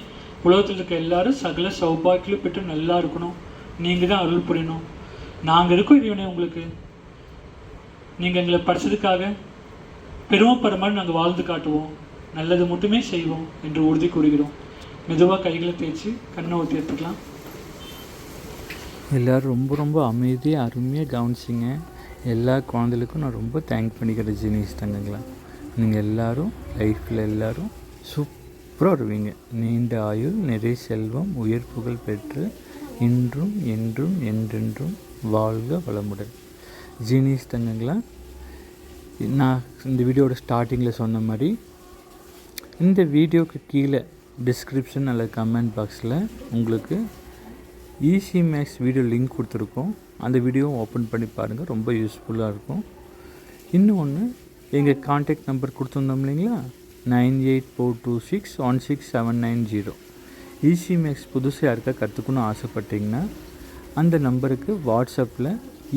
உலகத்தில் இருக்க எல்லாரும் சகல சௌபாக்கியம் பெற்று நல்லா இருக்கணும். நீங்கள் தான் அருள் புரியணும். நாங்கள் இருக்கோம் இறைவனை உங்களுக்கு. நீங்கள் எங்களை படித்ததுக்காக பெருமைப்படுற மாதிரி நாங்கள் வாழ்ந்து காட்டுவோம். நல்லது மட்டுமே செய்வோம் என்று உறுதி கூறுகிறோம். மெதுவாக கைகளை தேய்ச்சி கண்ணை ஊற்றி எடுத்துக்கலாம். எல்லோரும் ரொம்ப ரொம்ப அமைதியாக அருமையாக கவனிச்சிங்க. எல்லா குழந்தைகளுக்கும் நான் ரொம்ப தேங்க் பண்ணிக்கிறேன் ஜீனிஸ் தங்கங்களா. நீங்கள் எல்லாரும் லைஃப்பில் எல்லோரும் சூப்பராக வருவீங்க. நீண்ட ஆயுள் நிறைய செல்வம் உயர் புகழ் பெற்று இன்றும் என்றும் என்றென்றும் வாழ்க வளமுடன். ஜீனிஸ் தங்கங்களா நான் இந்த வீடியோட ஸ்டார்டிங்கில் சொன்ன மாதிரி இந்த வீடியோக்கு கீழே டிஸ்கிரிப்ஷன் அல்லது கமெண்ட் பாக்ஸில் உங்களுக்கு ஈஸி மேக்ஸ் வீடியோ லிங்க் கொடுத்துருக்கோம். அந்த வீடியோவும் ஓப்பன் பண்ணி பாருங்கள் ரொம்ப யூஸ்ஃபுல்லாக இருக்கும். இன்னொன்று எங்கள் காண்டாக்ட் நம்பர் கொடுத்துருந்தோம் இல்லைங்களா? Nine eight four two six one six seven nine zero Easy Max புதுசாக யாருக்கா கற்றுக்கணும்னு ஆசைப்பட்டீங்கன்னா அந்த நம்பருக்கு வாட்ஸ்அப்பில்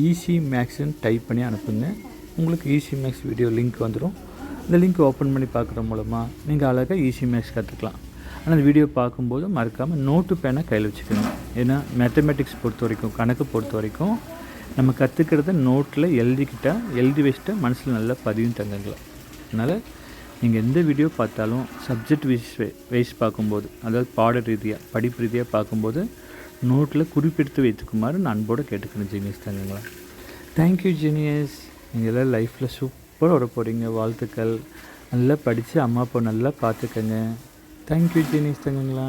ஈஸி மேக்ஸ்ன்னு டைப் பண்ணி அனுப்புங்க. உங்களுக்கு ஈஸி மேக்ஸ் வீடியோ லிங்க் வந்துடும் இந்த லிங்க் ஓப்பன் பண்ணி பார்க்குற மூலமாக நீங்கள் அழகாக ஈஸி மேக்ஸ் கற்றுக்கலாம் ஆனால் வீடியோ பார்க்கும்போது மறக்காமல் நோட்டு பேனை கையில் வச்சுக்கணும். ஏன்னா மேத்தமெட்டிக்ஸ் பொறுத்த வரைக்கும் கணக்கு பொறுத்த வரைக்கும் நம்ம கற்றுக்கிறத நோட்டில் எழுதிக்கிட்டால் எழுதி வச்சுட்டா மனசில் நல்லா பதியும் தங்கங்களா அதனால் நீங்கள் எந்த வீடியோ பார்த்தாலும் சப்ஜெக்ட் வைஸ் வைஸ் பார்க்கும்போது அதாவது பாட ரீதியாக படிப்பு ரீதியாக பார்க்கும்போது நோட்டில் குறிப்பெடுத்து வைத்துக்குமாறு நான் அன்போடு கேட்டுக்கிறேன் ஜீனியஸ் தங்கங்களா. தேங்க்யூ ஜீனியஸ் நீங்கள் எல்லாம் லைஃப்பில் சூப்பராக வர போகிறீங்க வாழ்த்துக்கள். நல்லா படித்து அம்மா அப்பா நல்லா பார்த்துக்கங்க. Thank you genius தங்கங்களா.